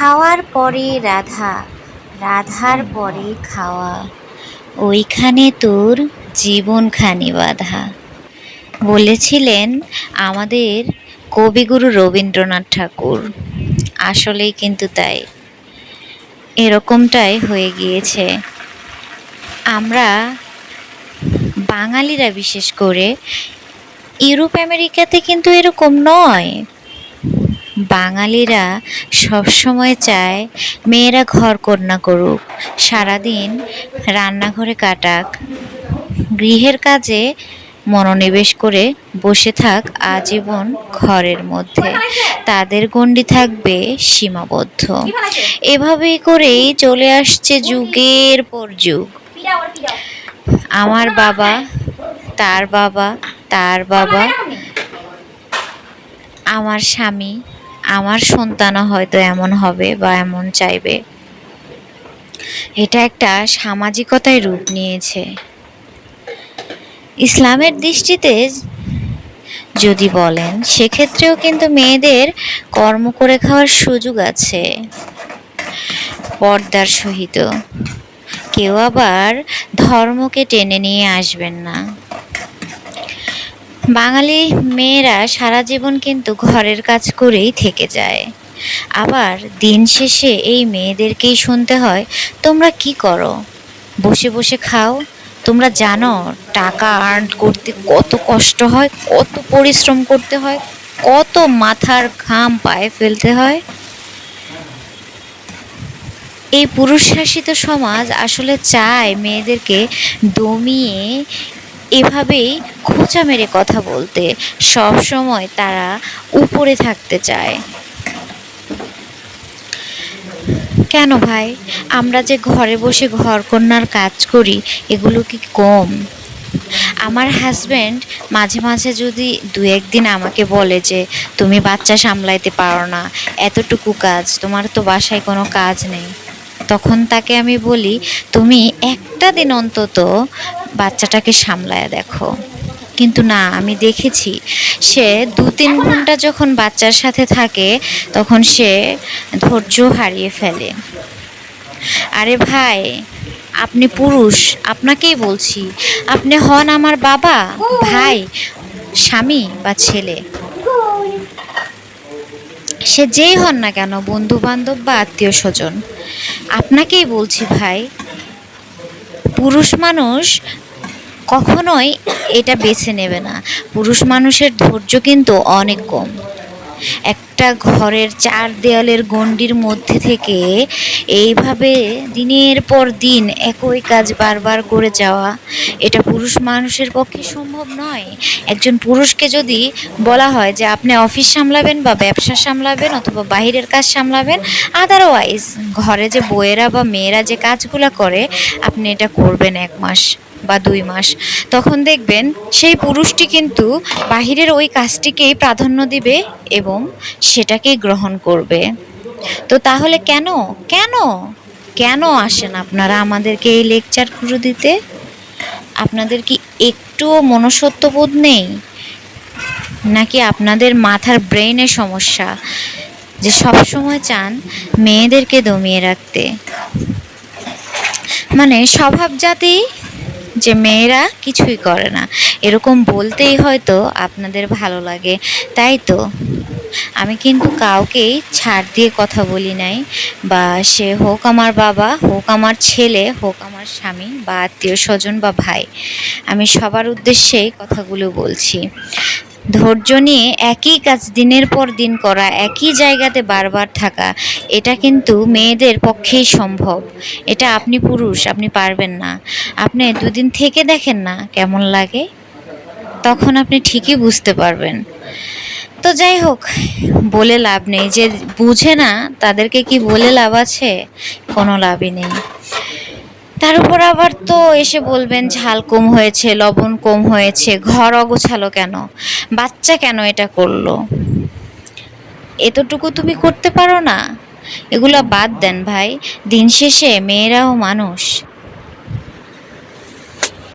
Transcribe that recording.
খাওয়ার পরে রাধা, রাধার পরে খাওয়া। ওইখানে তোর জীবনখানি বাধা। বলেছিলেন আমাদের কবিগুরু রবীন্দ্রনাথ ঠাকুর। আসলেই কিন্তু তাই। এরকমটাই হয়ে গিয়েছে। আমরা বাঙালিরা বিশেষ করে ইউরোপ আমেরিকাতে কিন্তু এরকম নয়। বাঙালিরা সবসময় চায় মেয়েরা ঘর কন্যা করুক, সারাদিন রান্নাঘরে কাটাক। গৃহের কাজে মনোনিবেশ করে বসে থাক আজীবন ঘরের মধ্যে। তাদের গণ্ডি থাকবে সীমাবদ্ধ। এভাবেই করেই চলে আসছে যুগের পর যুগ। আমার বাবা, তার বাবা তার বাবা, আমার স্বামী আমার সন্তানও হয়তো এমন হবে বা এমন চাইবে। এটা একটা সামাজিকতায় রূপ নিয়েছে। ইসলামের দৃষ্টিতে যদি বলেন, সেক্ষেত্রেও কিন্তু মেয়েদের কর্ম করে খাওয়ার সুযোগ আছে। পর্দার সহিত। কেউ আবার ধর্মকে টেনে নিয়ে আসবেন না। বাঙালি মেয়েরা সারা জীবন কিন্তু ঘরের কাজ করেই থেকে যায়। আবার দিন শেষে এই মেয়েদেরকেই শুনতে হয়, তোমরা কি করো? বসে বসে খাও? তোমরা জানো, টাকা আর্ন করতে কত কষ্ট হয়, কত পরিশ্রম করতে হয়, কত মাথার ঘাম পায়ে ফেলতে হয়? এই পুরুষ শাসিত সমাজ আসলে চায় মেয়েদেরকে দমিয়ে এভাবেই খোঁচা মেরে কথা বলতে সব সময় তারা উপরে থাকতে চায়। কেন ভাই? আমরা যে ঘরে বসে ঘরকন্যার কাজ করি, এগুলো কি কম? আমার হাজব্যান্ড মাঝে মাঝে যদি দু একদিন আমাকে বলে যে, তুমি বাচ্চা সামলাইতে পারো না, এতটুকু কাজ, তোমার তো বাসায় কোনো কাজ নেই। তখন তাকে আমি বলি, তুমি একটা দিন অন্তত বাচ্চাটাকে সামলায়, দেখো। কিন্তু না, আমি দেখেছি, সে দু তিন ঘণ্টা যখন বাচ্চার সাথে থাকে, তখন সে ধৈর্য হারিয়ে ফেলে। আরে ভাই, আপনি পুরুষ, আপনাকেই বলছি। আপনি হন আমার বাবা, ভাই, স্বামী বা ছেলে। সে যেই হন না কেন বন্ধু বান্ধব বা আত্মীয় স্বজন। আপনাকেই বলছি ভাই পুরুষ মানুষ কখনোই এটা বেছে নেবে না। পুরুষ মানুষের ধৈর্য কিন্তু অনেক কম। একটা ঘরের চার দেয়ালের গণ্ডির মধ্যে থেকে এইভাবে দিনের পর দিন একই কাজ বারবার করে যাওয়া, এটা পুরুষ মানুষের পক্ষে সম্ভব নয়। একজন পুরুষকে যদি বলা হয় যে, আপনি অফিস সামলাবেন বা ব্যবসা সামলাবেন অথবা বাহিরের কাজ সামলাবেন আদারওয়াইজ ঘরে যে বইয়েরা বা মেয়েরা যে কাজগুলো করে, আপনি এটা করবেন এক মাস বা দুই মাস। তখন দেখবেন সেই পুরুষটি কিন্তু বাহিরের ওই কাজটিকেই প্রাধান্য দিবে এবং সেটাকেই গ্রহণ করবে। তো তাহলে কেন? কেন? কেন আসেন আপনারা আমাদেরকে এই লেকচারগুলো দিতে? আপনাদের কি একটুও মনসত্ববোধ নেই? নাকি আপনাদের মাথার ব্রেনের সমস্যা? যে সব সময় চান মেয়েদেরকে দমিয়ে রাখতে। মানে স্বভাব জাতি যে মেয়েরা কিছুই করে না। এরকম বলতেই হয়তো আপনাদের ভালো লাগে। তাই তো? আমি কিন্তু কাউকেই ছাড় দিয়ে কথা বলি নাই। বা সে হোক আমার বাবা, হোক আমার ছেলে, হোক আমার স্বামী বা আত্মীয় স্বজন বা ভাই, আমি সবার উদ্দেশ্যেই কথাগুলো বলছি। ধৈর্য নিয়ে একই কাজ দিনের পর দিন করা, একই জায়গাতে বারবার থাকা, এটা কিন্তু মেয়েদের পক্ষেই সম্ভব। এটা আপনি পুরুষ, আপনি পারবেন না। আপনি দুদিন থেকে দেখেন না কেমন লাগে? তখন আপনি ঠিকই বুঝতে পারবেন। তো যাই হোক, বলে লাভ নেই। যে বুঝে না, তাদেরকে কি বলে লাভ আছে? কোনো লাভই নেই। তার উপর আবার তো এসে বলবেন, ঝাল কম হয়েছে, লবণ কম হয়েছে, ঘর অগোছালো কেন? বাচ্চা কেন এটা করল? এতটুকু তুমি করতে পারো না? এগুলো বাদ দেন ভাই। দিন শেষে মেয়েরাও মানুষ।